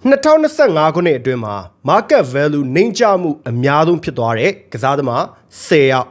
2025ခုနှစ်အတွင်းမှာ market value နှိမ့်ကျမှုအများဆုံးဖြစ်သွားတဲ့ကစားသမား10ယောက်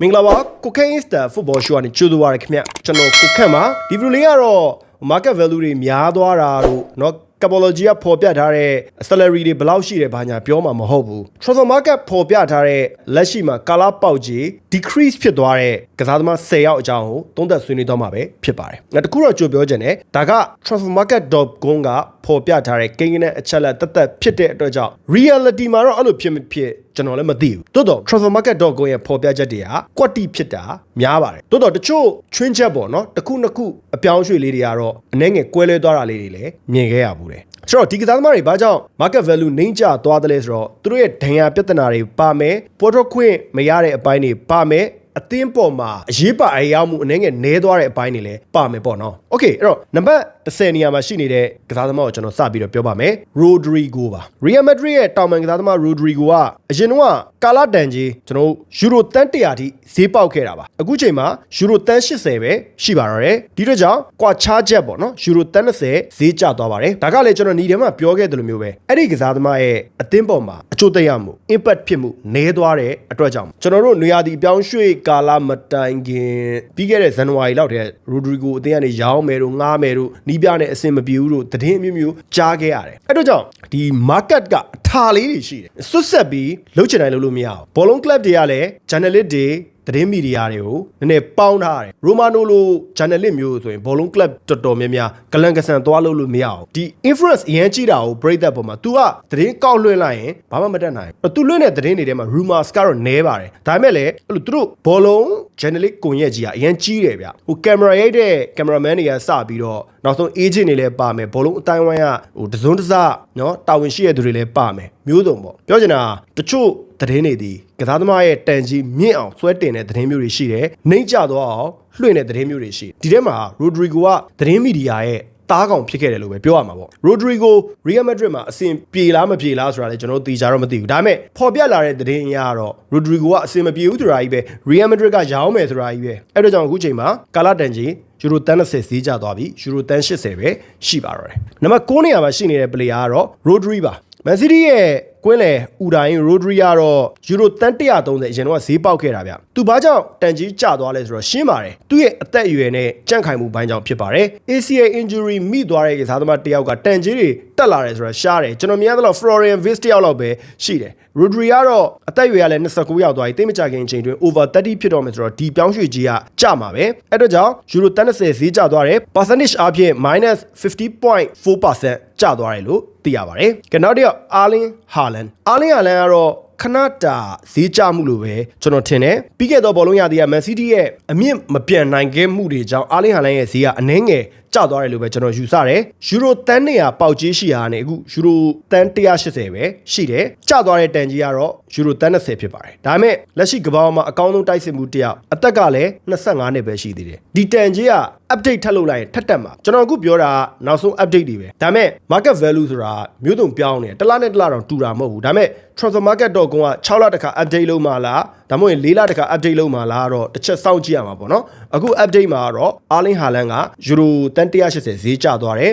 မင်္ဂလာပါကိုကိန်းစတာဖုတ်ဘောရှိုးကနေကြိုးသွားရခင်ဗျကျွန်တော်ကိုခန့်ပါဒီဗီဒီယိုလေးကတော့ market value တွေများသွားတာတို့เนาะ capology ကပေါ်ပြထားတဲ့ salary တွေဘယ်လောက်ရှိတယ်ဘာညာပြောမှာမဟုတ်ဘူး transfer market ပေါ်ပြထားတဲ့လက်ရှိမှာကာလာပေါက်ကြီး decrease ဖြစ်သွားတဲ့ကစားသမား10ယောက်အကြောင်းကိုသုံးသပ်ဆွေးနွေးတော့မှာပဲဖြစ်ပါတယ်ငါတခုတော့ကြိုပြောချင်တယ်ဒါက transfermarket.com ကပေါ်ပြထားတဲ့ကိန်းဂနဲ့အချက်လက်တက်တက်ဖြစ်တဲ့အတွက်ကြောင့် reality မှာတော့အဲ့လိုဖြစ်မဖြစ်ကျွန်တော်လည်းမသိဘူးတိုးတော့ transfermarket.com ရဲ့ပေါ်ပြချက်တွေကကွက်တီဖြစ်တာများပါတယ်တိုးတော့တချို့ချွင်းချက်ပေါ့နော်တစ်ခုနှစ်ခုအပြောင်းအရွှေ့လေးတွေကတော့အနှဲငယ်ကွဲလွဲသွားတာလေးတွေလည်းမြင်ခဲ့ရဘူးတယ်ဆိုတော့ဒီကစားသမားတွေဘာကြောင့် market value နှိမ့်ကျသွားတယ်လဲဆိုတော့သူတို့ရဲ့ဒဏ်ရာပြဿနာတွေပါမယ်ပေါ်တော့ခွင့်မရတဲ့အပိုင်းတွေပါမယ် အသင်းပေါ်မှာအရေးပါအရာမှုအနေငယ်နဲသွားတဲ့အပိုင်းတွေလည်းပါမယ်ပေါ့နော်။ Okay အဲ့တော့နံပါတ်10နေရာမှာရှိနေတဲ့ကစားသမားကိုကျွန်တော်စပြီးတော့ပြောပါမယ်။ Rodrigo ပါ။ Real Madrid ရဲ့တောင်ပန်ကစားသမား Rodrigo ကအရင်တော့ ကာလာတန်ကြီးကျွန်တော်ယူရိုတန်း100ထိဈေးပေါက်ခဲ့တာပါ။အခုချိန်မှာယူရိုတန်း80ပဲရှိပါတော့တယ်။ဒီတော့ကြောင့်ကွာချားချက်ပေါ့နော်ယူရိုတန်း30ဈေးကျသွားပါတယ်။ဒါကလည်းကျွန်တော်ညီထဲမှာပြောခဲ့တယ်လို့မျိုးပဲ။အဲ့ဒီကစားသမားရဲ့အသင်းပေါ်မှာအကျိုးသက်ရောက်မှု impact ဖြစ်မှုနည်းသွားတဲ့အတွက်ကြောင့်ကျွန်တော်တို့နေရာဒီအပြောင်းရွှေ့ကာလာမတိုင်ခင်ပြီးခဲ့တဲ့ဇန်နဝါရီလောက်တည်းရိုဒရီဂိုအသင်းကနေရောင်းမယ်တို့ငားမယ်တို့နီးပြနဲ့အဆင်မပြေဘူးတို့သတင်းအမျိုးမျိုးကြားခဲ့ရတယ်အဲ့တော့ကြောင့်ဒီ market ကအထာလေးတွေရှိတယ်ဆွတ်ဆက်ပြီးလှုပ်ချင်တိုင်းလှုပ်လို့မရအောင်ဘောလုံး club တွေကလည်း journalist တွေသတင်းမီဒီယာတွေကိုနည်းနည်းပေါင်းထားတယ်ရိုမာနိုလိုဂျာနယ်လစ်မျိုးဆိုရင်ဘောလုံးကလပ်တော်တော်များများဂလန်ကဆန်သွားလို့လို့မရအောင်ဒီ influence အရင်ကြည့်တာကို break that ပေါ်မှာ तू ကသတင်းကောက်လွှင့်လိုက်ရင်ဘာမှမတတ်နိုင်ဘူး तू လွှင့်တဲ့သတင်းတွေထဲမှာ rumors ကတော့နဲပါတယ်ဒါပေမဲ့လည်းအဲ့လိုသူတို့ဘောလုံး journalist ကွန်ရက်ကြီးကအရင်ကြီးတယ်ဗျဟို camera ရိုက်တဲ့ cameraman တွေကစပြီးတော့ နောက်ဆုံး agent တွေလည်းပါမယ်ဘောလုံးအတိုင်းဝိုင်းကဟိုတစုံတစနော်တာဝန်ရှိတဲ့သူတွေလည်းပါမယ်မျိုးစုံပေါ့ပြောချင်တာတချို့သတင်းတွေဒီကစားသမားရဲ့တန်ကြီးမြင့်အောင်ဆွဲတင်တဲ့သတင်းမျိုးတွေရှိတယ်နှိမ့်ကျသွားအောင်လွှင့်တဲ့သတင်းမျိုးတွေရှိတယ်ဒီထဲမှာရိုဒရီဂိုကသတင်းမီဒီယာရဲ့ တားကောင်ဖြစ်ခဲ့တယ်လို့ပဲပြောရမှာပေါ့ရိုဒရီဂိုရီယယ်မက်ဒရစ်မှာအဆင်ပြေလားမပြေလားဆိုတာလည်းကျွန်တော်သိကြတော့မသိဘူးဒါပေမဲ့ပေါ်ပြလာတဲ့သတင်းအရကတော့ရိုဒရီဂိုကအဆင်မပြေဘူးဆိုတာကြီးပဲရီယယ်မက်ဒရစ်ကရောင်းမယ်ဆိုတာကြီးပဲအဲ့တော့ကြောင့်အခုချိန်မှာကာလာတန်ကြီးယူရိုတန်30ဈေးကျသွားပြီယူရိုတန်80ပဲရှိပါတော့တယ်နံပါတ်9နေရာမှာရှိနေတဲ့ player ကတော့ Rodri ပါမန်စီးတီးရဲ့ ကွင်းလေဥတိုင်းရိုဒရီကတော့ယူရိုတန်130အရင်တော့ဈေးပေါက်ခဲ့တာဗျ။သူဘာကြောင့်တန်ကြီးကျသွားလဲဆိုတော့ရှင်းပါတယ်။သူ့ရဲ့အသက်အရွယ်နဲ့ကြန့်ခိုင်မှုပိုင်းကြောင့်ဖြစ်ပါတယ်။ ACL injury မိသွားတဲ့ကစားသမားတစ်ယောက်ကတန်ကြီးတွေတက်လာတယ်ဆိုတော့ရှားတယ်။ကျွန်တော်မြင်ရသလောက် Florian Wirtz တစ်ယောက်လောက်ပဲရှိတယ်။ Rodri ကတော့အသက်အရွယ်ကလည်း29ရောက်သွားပြီ။တိတ်မကြခင်အချိန်တွင် over 30ဖြစ်တော့မယ်ဆိုတော့ဒီပြောင်းရွှေ့ကြီးကကျမှာပဲ။အဲ့တော့ကြောင့်ယူရို30ဈေးကျသွားတယ်။ percentage အဖြစ် -50.4% ကျသွားတယ်လို့သိရပါတယ်။ကနောက်တစ်ယောက်အာလင်ဟာလန်အာလင်ဟာလန်ကတော့ခဏတာဈေးကျမှုလို့ပဲကျွန်တော်ထင်တယ်ပြီးခဲ့တော့ဘောလုံးရသည်ကမန်စီးတီးရဲ့အမြင့်မပြန်နိုင်ခဲ့မှုတွေကြောင့်အာလင်ဟာလန်ရဲ့ဈေးကအနှဲငယ် ကျသွားတယ်လို့ပဲကျွန်တော်ယူဆတယ်ယူရိုတန်း200ပေါက်ကြီးရှိရာနဲ့အခုယူရိုတန်း180ပဲရှိတယ်ကျသွားတဲ့တန်ကြီးကတော့ယူရိုတန်း30ဖြစ်ပါတယ်ဒါပေမဲ့လက်ရှိကမ္ဘာမှာအကောင်းဆုံးတိုက်စစ်မှုတယောက်အသက်ကလည်း25နှစ်ပဲရှိသေးတယ်ဒီတန်ကြီးက update ထပ်လုပ်လိုက်ရင်ထပ်တက်မှာကျွန်တော်အခုပြောတာနောက်ဆုံး update တွေပဲဒါပေမဲ့ market value ဆိုတာမျိုးစုံပြောင်းနေတယ်တစ်လနဲ့တစ်လတော့တူတာမဟုတ်ဘူးဒါပေမဲ့ transfer market တော့က6လတခါ update လုပ်မှလား ဒါမှမဟုတ်4လတခါ update လုပ်မှလားတော့တစ်ချက်စောင့်ကြည့်ရမှာပေါ့နော်အခု update မှာတော့အာလင်ဟာလန်ကယူရိုတန်180ဈေးကျသွားတယ်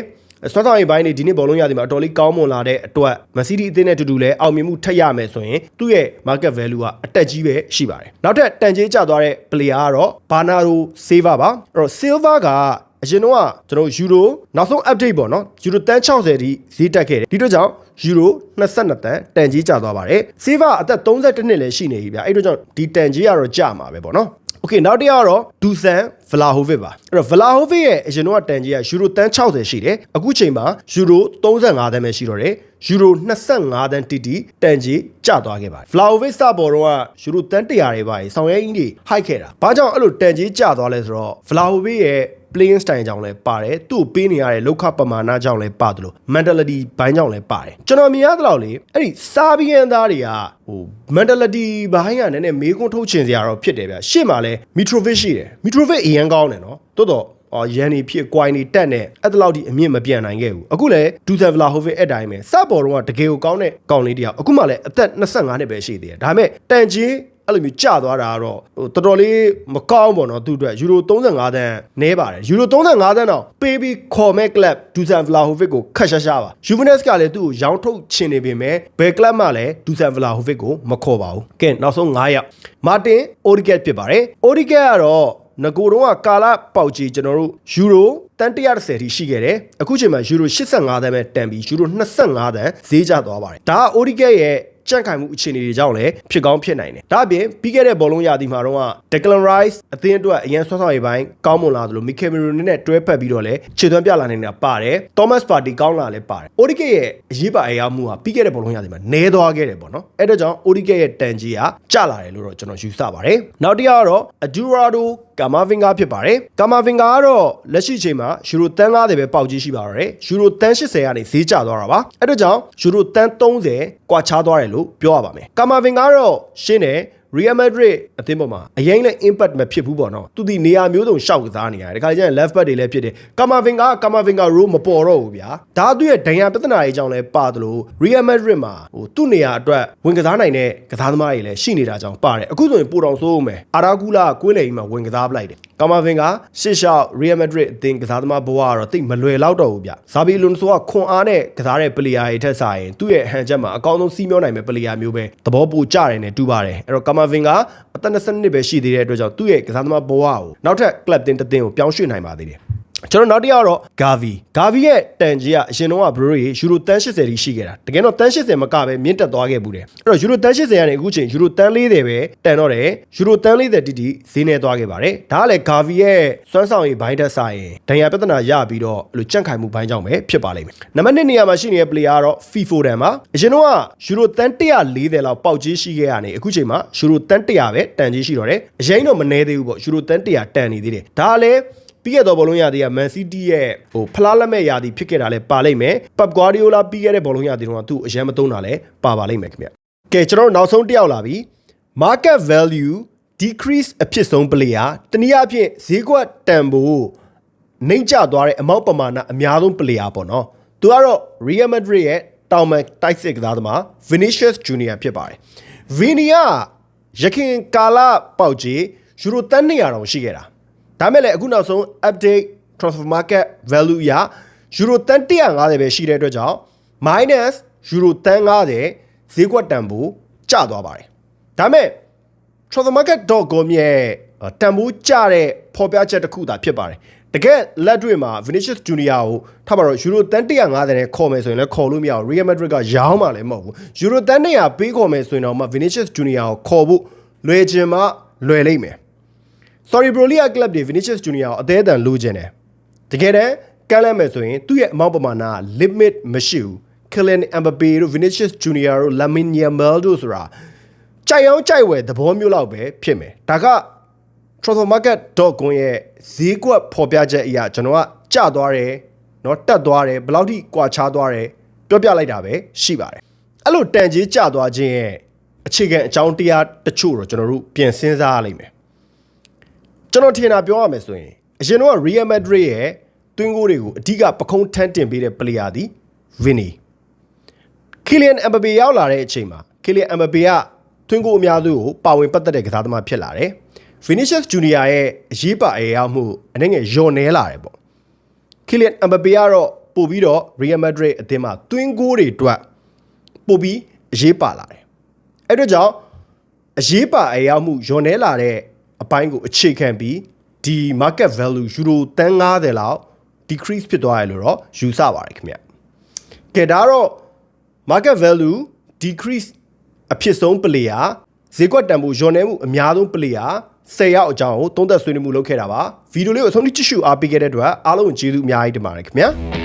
ဆွမ်းဆောင်ရေးပိုင်းနေဒီနေ့ဘောလုံးရသည်မှာအတော်လေးကောင်းမွန်လာတဲ့အတွက်မစီးတီအသင်းနဲ့အတူတူလဲအောင်မြင်မှုထပ်ရမယ်ဆိုရင်သူ့ရဲ့ market value ကအတက်ကြီးပဲရှိပါတယ်နောက်ထပ်တန်ကြေးကျသွားတဲ့ player ကတော့ဘာနာရိုဆေးဗာပါအဲ့တော့ silver ကအရင်တော့ကျွန်တော်ယူရိုနောက်ဆုံး update ပေါ့နော်ယူရိုတန်း60ဒီဈေးတက်ခဲ့တယ်ဒီတော့ကြောင့် ယူရို22တန်တန်ကြီးကျသွားပါတယ်ဆေးဗာအသက်32နှစ်လည်းရှိနေပြီဗျအဲ့တော့ကြောင့်ဒီတန်ကြီးကတော့ကျမှာပဲပေါ့နော်โอเคနောက်တစ်ယောက်ကတော့ဒူဆန်ဗလာဟိုဗစ်ပါအဲ့တော့ဗလာဟိုဗစ်ရဲ့အရင်တော့တန်ကြီးကယူရိုတန်း60ရှိတယ်အခုချိန်မှာယူရို35တန်းပဲရှိတော့တယ်ယူရို25တန်းတီတီတန်ကြီးကျသွားခဲ့ပါတယ်ဗလာဟိုဗစ်စပေါ်တော့ကယူရိုတန်း100တွေပါဆောင်ရဲအင်းတွေဟိုက်ခဲ့တာဘာကြောင့်အဲ့လိုတန်ကြီးကျသွားလဲဆိုတော့ဗလာဟိုဗစ်ရဲ့ playing style ကြောင့်လည်းပါတယ်သူ့ပေးနေရတဲ့လောက်ခပမာဏကြောင့်လည်းပါတယ်လို့ mentality ဘိုင်းကြောင့်လည်းပါတယ်ကျွန်တော်မြင်ရသလောက်လေအဲ့ဒီစာဘီယန်သားတွေကဟို mentality ဘိုင်းကနည်းနည်းမေးခွန်းထုတ်ချင်စရာတော့ဖြစ်တယ်ဗျရှေ့မှာလဲ Mitrovic ရှိတယ် Mitrovic အရန်ကောင်းတယ်နော်တိုးတော့အော်ရန်နေဖြစ်ကွိုင်းနေတက်နေအဲ့တလောက်ဒီအမြင့်မပြန်နိုင်ခဲ့ဘူးအခုလည်းဒူဆန်ဗလာဟိုဗစ်အဲ့တိုင်းပဲစပေါ်တော့ကတကယ်ကိုကောင်းတဲ့ကောင်းလေးတယောက်အခုမှလည်းအသက်25နှစ်ပဲရှိသေးတယ်ဒါပေမဲ့တန်ချင်း အဲ့လိုမျိုးကျသွားတာကတော့ဟိုတော်တော်လေးမကောင်းပေါ့နော်သူ့အတွက်ယူရို35တန်းနဲပါတယ်ယူရို35တန်းတော့ပေးပြီးခေါ်မဲ့ club ဒူဆန်ဗလာဟိုဗစ်ကိုခတ်ရှားရှားပါယူဗနက်စ်ကလည်းသူ့ကိုရောင်းထုတ်ချင်နေပေမဲ့ဘယ် club မှလည်းဒူဆန်ဗလာဟိုဗစ်ကိုမခေါ်ပါဘူးကဲနောက်ဆုံး9ယောက်မာတင်အိုဒီကက်ဖြစ်ပါတယ်အိုဒီကက်ကတော့ငကိုတော့ကကာလာပေါက်ကြီးကျွန်တော်တို့ယူရိုတန်130ထိရှိခဲ့တယ်အခုချိန်မှာယူရို85တန်းပဲတန်ပြီးယူရို25တန်းဈေးကျသွားပါတယ်ဒါကအိုဒီကက်ရဲ့ ကြန့်ခိုင်မှုအခြေအနေတွေကြောင့်လည်းဖြစ်ကောင်းဖြစ်နိုင်တယ်။ဒါအပြင်ပြီးခဲ့တဲ့ဘောလုံးရာသီမှာတော့ Declan Rice အသင်းအတွက်အရန်ဆွမ်းဆောင်ရေးပိုင်းကောင်းမွန်လာသလို Mikel Merino နဲ့တွဲဖက်ပြီးတော့လည်းခြေသွမ်းပြလာနေတာပါတယ်။ Thomas Partey ကောင်းလာလည်းပါတယ်။ Odegaard ရဲ့အရေးပါအရာမှုဟာပြီးခဲ့တဲ့ဘောလုံးရာသီမှာနဲသွားခဲ့တယ်ပေါ့နော်။အဲ့ဒါကြောင့် Odegaard ရဲ့တန်ကြီးကကျလာတယ်လို့တော့ကျွန်တော်ယူဆပါတယ်။နောက်တစ်ယောက်ကတော့ Adurado Camavinga ဖြစ်ပါတယ်။ Camavinga ကတော့လက်ရှိအချိန်မှာယူရိုတန်း90ပဲပေါက်ကြီးရှိပါတော့တယ်။ယူရိုတန်း80ကနေဈေးကျသွားတာပါ။အဲ့ဒါကြောင့်ယူရိုတန်း30 ကွာခြားသွားတယ်လို့ပြောရပါမယ်။ကာမာဗင်ကတော့ရှင်းတယ် Real Madrid အသင်းပေါ်မှာအရင်လည်း impact မဖြစ်ဘူးပေါ့နော်သူဒီနေရာမျိုးစုံရှောက်ကစားနေရတယ်ဒီခါကျရင် left back တွေလည်းဖြစ်တယ်ကာမာဗင်ကကာမာဗင်က role မပေါ်တော့ဘူးဗျာဒါသူရဲ့ဒဏ်ရာပြဿနာတွေကြောင့်လည်းပါသလို Real Madrid မှာဟိုသူ့နေရာအတွက်ဝင်ကစားနိုင်တဲ့ကစားသမားတွေလည်းရှိနေတာကြောင့်ပါတယ်အခုဆိုရင်ပိုတောင်ဆိုးမယ်အာရာဂူလာကွင်းလေကြီးမှာဝင်ကစားပလိုက်တယ် ကာမာဗင်ကရှစ်ရှောက် Real Madrid အသင်းကစားသမားဘဝကတော့တိတ်မလွယ်တော့တော့ဘူးဗျဇာဘီလွန်ဆိုကခွန်အားနဲ့ကစားတဲ့ player တွေထက်စာရင်သူ့ရဲ့ဟန်ချက်မှာအကောင်းဆုံးစီးမျောနိုင်မဲ့ player မျိုးပဲသဘောပိုကျတယ်နဲ့တူပါတယ်အဲ့တော့ကာမာဗင်ကအသက်20နှစ်ပဲရှိသေးတဲ့အတွက်ကြောင့်သူ့ရဲ့ကစားသမားဘဝကိုနောက်ထပ် club တင်တစ်တင်ကိုပြောင်းရွှေ့နိုင်ပါသေးတယ် ကျွန်တော်နောက်တစ်ယောက်တော့ Gavi Gavi ရဲ့တန်ကြီးကအရင်တော့ကဘရိုရီယူရိုတန်း80ထိရှိခဲ့တာတကယ်တော့တန်း80မကပဲမြင့်တက်သွားခဲ့ဘူးတယ်အဲ့တော့ယူရိုတန်း80ကနေအခုချိန်ယူရိုတန်း40ပဲတန်တော့တယ်ယူရိုတန်း40တိတိဈေးနေသွားခဲ့ပါတယ်ဒါကလည်း Gavi ရဲ့စွမ်းဆောင်ရည်ဘိုင်းတက်ဆိုင်ရင်ဒဏ်ရာပြဿနာရပြီးတော့အဲ့လိုကြန့်ခိုင်မှုဘိုင်းကြောင့်ပဲဖြစ်ပါလိမ့်မယ်နံပါတ်1နေရာမှာရှိနေတဲ့ player ကတော့ FIFA တန်ပါအရင်တော့ကယူရိုတန်း140လောက်ပေါက်ကြီးရှိခဲ့ရနေအခုချိန်မှာယူရိုတန်း100ပဲတန်ကြီးရှိတော့တယ်အရင်တော့မနေသေးဘူးပေါ့ယူရိုတန်း100တန်နေသေးတယ်ဒါကလည်း ပြီးခဲ့သောဘောလုံးရာသီက Man City ရဲ့ဟိုဖလားလက်မဲ့ရာသီဖြစ်ခဲ့တာလဲပါလိမ့်မယ်။ Pep Guardiola ပြီးခဲ့တဲ့ဘောလုံးရာသီတုန်းကသူ့အရန်မသုံးတာလဲပါပါလိမ့်မယ်ခင်ဗျ။ကဲကျွန်တော်တို့နောက်ဆုံးတစ်ယောက်လာပြီ။ Market value decrease အဖြစ်ဆုံး player တနည်းအားဖြင့်ဈေးကွက်တန်ဖိုးနှိမ့်ကျသွားတဲ့အမောက်ပမာဏအများဆုံး player ပေါ့နော်။သူကတော့ Real Madrid ရဲ့တောင်မန်တိုက်စစ်ကစားသမား Vinicius Junior ဖြစ်ပါတယ်။ Vini ကရခင်ကာလပေါက်ကြီးယူရိုတန်း200တောင်ရှိခဲ့တာ။ ဒါမဲ့လည်းအခုနောက်ဆုံး update transfer market value ရယူရိုတန်150ပဲရှိတဲ့အတွက်ကြောင့် minus ယူရိုတန်50ဈေးကွက်တန်ဖိုးကျသွားပါတယ်ဒါမဲ့ transfermarket.com ရဲ့တန်ဖိုးကျတဲ့ဖော်ပြချက်တစ်ခုသာဖြစ်ပါတယ်တကယ်လက်တွေ့မှာ Vinicius Junior ကိုထားပါတော့ယူရိုတန်150နဲ့ခေါ်မယ်ဆိုရင်လည်းခေါ်လို့မရဘူး Real Madrid ကရောင်းမှလည်းမဟုတ်ဘူးယူရိုတန်100ပေးခေါ်မယ်ဆိုရင်တော့မှ Vinicius Junior ကိုခေါ်ဖို့လွယ်ချင်မှလွယ်လိမ့်မယ် sorry bro လေးက club တွေ Vinicius Junior ကိုအသေးအတန်လိုချင်တယ်တကယ်တမ်းကမ်းလှမ်းမယ်ဆိုရင်သူ့ရဲ့အမောက်ပမာဏ limit မရှိဘူး Kylian Mbappe တို့ Vinicius Junior တို့ Lamine Yamal တို့ဆိုတာကြိုက်အောင်ကြိုက်ဝယ်သဘောမျိုးလောက်ပဲဖြစ်မယ်ဒါက transfermarket.com ရဲ့ဈေးကွက်ဖော်ပြချက်အရာကျွန်တော်ကကျသွားတယ်เนาะတက်သွားတယ်ဘယ်လောက်ထိကွာခြားသွားတယ်ပြောပြလိုက်တာပဲရှိပါတယ်အဲ့လိုတန်ကြီးကျသွားခြင်းရဲ့အခြေခံအကြောင်းတရားတချို့တော့ကျွန်တော်တို့ပြင်ဆင်စားရလိမ့်မယ် ကျွန်တော်ထင်တာပြောရမယ်ဆိုရင်အရင်တော့ Real Madrid ရဲ့တွင်းကိုတွေကိုအဓိကပခုံးထမ်းတင်ပေးတဲ့ player သည် Vini Kylian Mbappe ရောက်လာတဲ့အချိန်မှာ Kylian Mbappe ကတွင်းကိုအများစုကိုပါဝင်ပတ်သက်တဲ့ကစားသမားဖြစ်လာတယ် Vinicius Junior ရဲ့အရေးပါအရာမှုအနေငယ်ယွန်နေလာတယ်ပေါ့ Kylian Mbappe ကတော့ပို့ပြီးတော့ Real Madrid အသင်းမှာတွင်းကိုတွေအတွက်ပို့ပြီးအရေးပါလာတယ်အဲ့တော့ကြောင့်အရေးပါအရာမှုယွန်နေလာတဲ့ အပိုင်းကိုအခြေခံပြီးဒီ market value ယူရိုတန်း90လောက် decrease ဖြစ်သွားရလို့တော့ယူဆပါတယ်ခင်ဗျ။ကဲဒါတော့ market value decrease အဖြစ်ဆုံး player ဈေးကွက်တန်ဖိုးယွန်နေမှုအများဆုံး player 10ရောက်အကြောင်းကိုသုံးသပ်ဆွေးနွေးမှုလုပ်ခဲ့တာပါ။ဗီဒီယိုလေးကိုအဆုံးထိကြည့်ရှုအားပေးခဲ့တဲ့အတွက်အားလုံးကျေးဇူးအများကြီးတင်ပါတယ်ခင်ဗျာ။